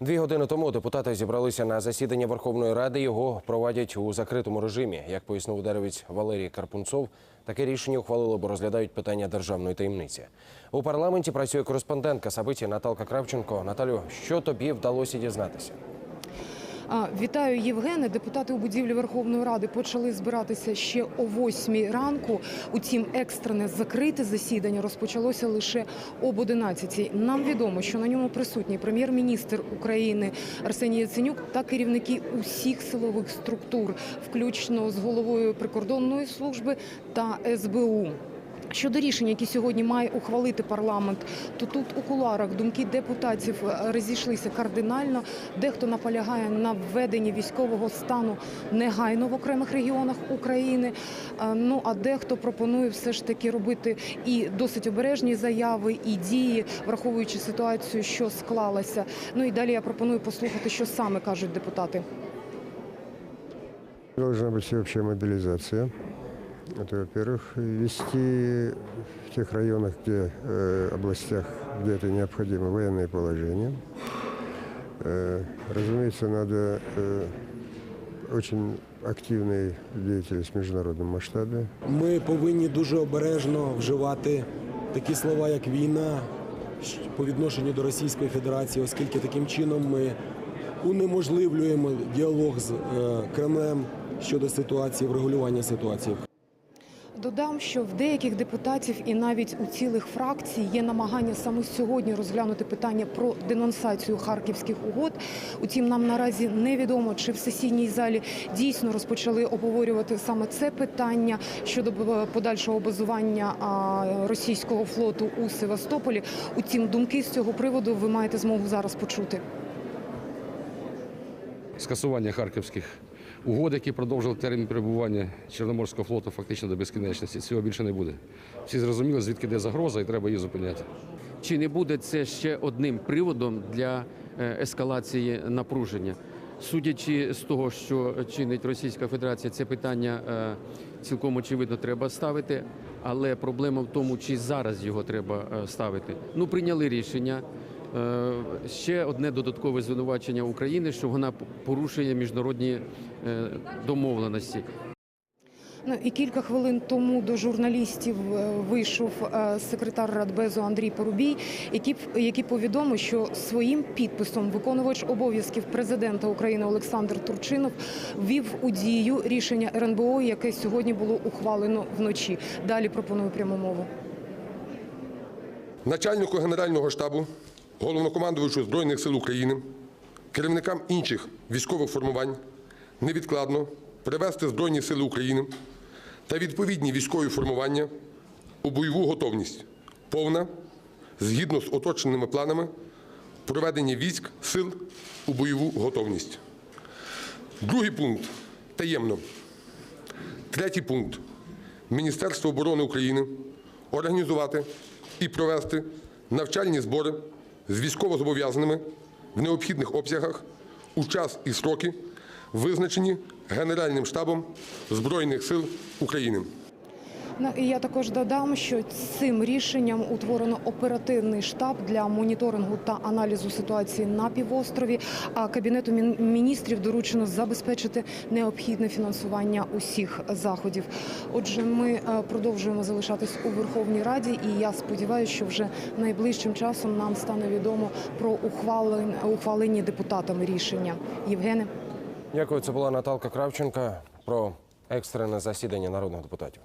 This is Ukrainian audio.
Дві години тому депутати зібралися на засідання Верховної Ради. Його проводять у закритому режимі. Як пояснив деревець Валерій Карпунцов, таке рішення ухвалили, бо розглядають питання державної таємниці. У парламенті працює кореспондентка Сабиті Наталка Кравченко. Наталю, що тобі вдалося дізнатися? Вітаю, Євгене. Депутати у будівлі Верховної Ради почали збиратися ще о 8 ранку. Утім, екстрене закрите засідання розпочалося лише об 11. Нам відомо, що на ньому присутній прем'єр-міністр України Арсеній Яценюк та керівники усіх силових структур, включно з головою прикордонної служби та СБУ. Щодо рішення, які сьогодні має ухвалити парламент, то тут у кулуарах думки депутатів е, розійшлися кардинально. Дехто наполягає на введенні військового стану негайно в окремих регіонах України. Е, Ну а дехто пропонує все ж таки робити і досить обережні заяви, і дії, враховуючи ситуацію, що склалася. Ну і далі я пропоную послухати, що саме кажуть депутати. Должна быть всеобщая мобилизация. Это, во-первых, вести в тех районах, где, э, областях, где это необходимо, военное положение. Э, разумеется, надо э, очень активной деятельность в международном масштабе. Ми повинні дуже обережно вживати такі слова, як війна щ- по відношенню до Російської Федерації, оскільки таким чином ми унеможливлюємо діалог з е, Кремлем щодо ситуації, врегулювання ситуації. Додам, що в деяких депутатів і навіть у цілих фракцій є намагання саме сьогодні розглянути питання про денонсацію харківських угод. Утім, нам наразі невідомо, чи в сесійній залі дійсно розпочали обговорювати саме це питання щодо подальшого базування російського флоту у Севастополі. Утім, думки з цього приводу ви маєте змогу зараз почути. скасування харківських угод, які продовжили термін перебування Чорноморського флоту фактично до безкінечності. Цього більше не буде. Всі зрозуміли, звідки де загроза, і треба її зупиняти. Чи не буде це ще одним приводом для е, ескалації напруження? Судячи з того, що чинить Російська Федерація, це питання е, цілком очевидно треба ставити, але проблема в тому, чи зараз його треба е, ставити. Ну, прийняли рішення. Е, Ще одне додаткове звинувачення України, що вона порушує міжнародні е, домовленості. Ну і кілька хвилин тому до журналістів е, вийшов секретар Радбезу Андрій Порубій, який, який повідомив, що своїм підписом виконувач обов'язків президента України Олександр Турчинов ввів у дію рішення РНБО, яке сьогодні було ухвалено вночі. Далі пропоную пряму мову. начальнику Генерального штабу, головнокомандувачу Збройних сил України, керівникам інших військових формувань невідкладно привести Збройні сили України та відповідні військові формування у бойову готовність, повна, згідно з оточеними планами, проведення військ сил у бойову готовність. Другий пункт таємно. Третій пункт. Міністерство оборони України організувати і провести навчальні збори з військовозобов'язаними в необхідних обсягах у час і строки, визначені Генеральним штабом Збройних сил України. Ну і я також додам, що цим рішенням утворено оперативний штаб для моніторингу та аналізу ситуації на півострові. А кабінету міністрів доручено забезпечити необхідне фінансування усіх заходів. Отже, ми е, продовжуємо залишатись у Верховній Раді, і я сподіваюся, що вже найближчим часом нам стане відомо про ухвалені, ухвалені депутатами рішення. Євгене. Дякую. Це була Наталка Кравченка про екстрене засідання народних депутатів.